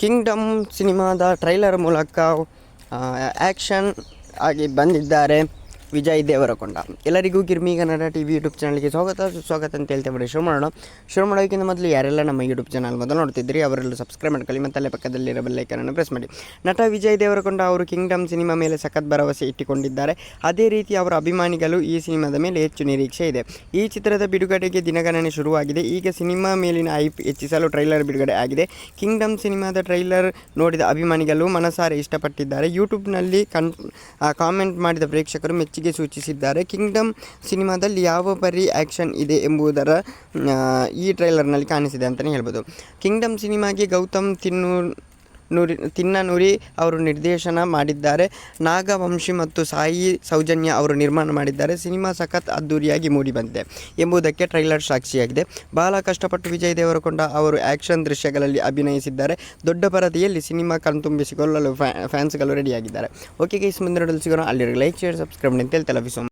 Kingdom ಸಿನಿಮಾದ trailer ಮೂಲಕ action ಆಗಿ ಬಂದಿದ್ದಾರೆ. ವಿಜಯ್ ದೇವರಕೊಂಡ. ಎಲ್ಲರಿಗೂ ಕಿರ್ಮಿ ಕನ್ನಡ ಟಿ ವಿ ಯೂಟ್ಯೂಬ್ ಚಾನಲ್ಗೆ ಸ್ವಾಗತ ಸ್ವಾಗತ ಅಂತ ಹೇಳ್ತಾ ಬರೀ ಶುರು ಮಾಡೋಣ ಶುರು ಮಾಡೋಕ್ಕಿಂತ ಮೊದಲು ಯಾರೆಲ್ಲ ನಮ್ಮ ಯೂಟ್ಯೂಬ್ ಚಾನಲ್ ಮೊದಲು ನೋಡ್ತಿದ್ರಿ ಅವರೆಲ್ಲ ಸಬ್ಸ್ಕ್ರೈಬ್ ಮಾಡ್ಕೊಳ್ಳಿ, ಮತ್ತು ಅಲ್ಲೇ ಪಕ್ಕದಲ್ಲಿರೋ ಬೆಲ್ಲೈಕನನ್ನು ಪ್ರೆಸ್ ಮಾಡಿ. ನಟ ವಿಜಯ್ ದೇವರಕೊಂಡ ಅವರು ಕಿಂಗ್ಡಮ್ ಸಿನಿಮಾ ಮೇಲೆ ಸಖತ್ ಭರವಸೆ ಇಟ್ಟುಕೊಂಡಿದ್ದಾರೆ. ಅದೇ ರೀತಿ ಅವರ ಅಭಿಮಾನಿಗಳು ಈ ಸಿನಿಮಾದ ಮೇಲೆ ಹೆಚ್ಚು ನಿರೀಕ್ಷೆ ಇದೆ. ಈ ಚಿತ್ರದ ಬಿಡುಗಡೆಗೆ ದಿನಗಣನೆ ಶುರುವಾಗಿದೆ. ಈಗ ಸಿನಿಮಾ ಮೇಲಿನ ಐಪ್ ಹೆಚ್ಚಿಸಲು ಟ್ರೈಲರ್ ಬಿಡುಗಡೆ ಆಗಿದೆ. ಕಿಂಗ್ಡಮ್ ಸಿನಿಮಾದ ಟ್ರೈಲರ್ ನೋಡಿದ ಅಭಿಮಾನಿಗಳು ಮನಸಾರೆ ಇಷ್ಟಪಟ್ಟಿದ್ದಾರೆ. ಯೂಟ್ಯೂಬ್ನಲ್ಲಿ ಕನ್ ಕಾಮೆಂಟ್ ಮಾಡಿದ ಪ್ರೇಕ್ಷಕರು ಮೆಚ್ಚುಗೆ ಸೂಚಿಸಿದ್ದಾರೆ. ಕಿಂಗ್ಡಮ್ ಸಿನಿಮಾದಲ್ಲಿ ಯಾವ ಪರಿ ಆ್ಯಕ್ಷನ್ ಇದೆ ಎಂಬುದರ ಈ ಟ್ರೈಲರ್ನಲ್ಲಿ ಕಾಣಿಸಿದೆ ಅಂತಲೇ ಹೇಳ್ಬೋದು. ಕಿಂಗ್ಡಮ್ ಸಿನಿಮಾಗೆ ಗೌತಮ್ ತಿನ್ನು ನೂರಿ ತಿನ್ನನುರಿ ಅವರು ನಿರ್ದೇಶನ ಮಾಡಿದ್ದಾರೆ. ನಾಗವಂಶಿ ಮತ್ತು ಸಾಯಿ ಸೌಜನ್ಯ ಅವರು ನಿರ್ಮಾಣ ಮಾಡಿದ್ದಾರೆ. ಸಿನಿಮಾ ಸಖತ್ ಅದ್ದೂರಿಯಾಗಿ ಮೂಡಿಬಂದಿದೆ ಎಂಬುದಕ್ಕೆ ಟ್ರೈಲರ್ ಸಾಕ್ಷಿಯಾಗಿದೆ. ಬಹಳ ಕಷ್ಟಪಟ್ಟು ವಿಜಯ್ ದೇವರಕೊಂಡ ಅವರು ಆ್ಯಕ್ಷನ್ ದೃಶ್ಯಗಳಲ್ಲಿ ಅಭಿನಯಿಸಿದ್ದಾರೆ. ದೊಡ್ಡ ಪರದೆಯಲ್ಲಿ ಸಿನಿಮಾ ಕಣ್ತುಂಬಿಸಿಕೊಳ್ಳಲು ಫ್ಯಾ, ಫ್ಯಾನ್ಸ್ಗಳು ರೆಡಿಯಾಗಿದ್ದಾರೆ. ಓಕೆ ಗೈಸ್, ಮುಂದಿನ ಸಿಗೋಣ. ಅಲ್ಲಿ ಲೈಕ್, ಶೇರ್, ಸಬ್ಸ್ಕ್ರೈಬ್ ಅಂತ ತಲುಪಿಸೋಣ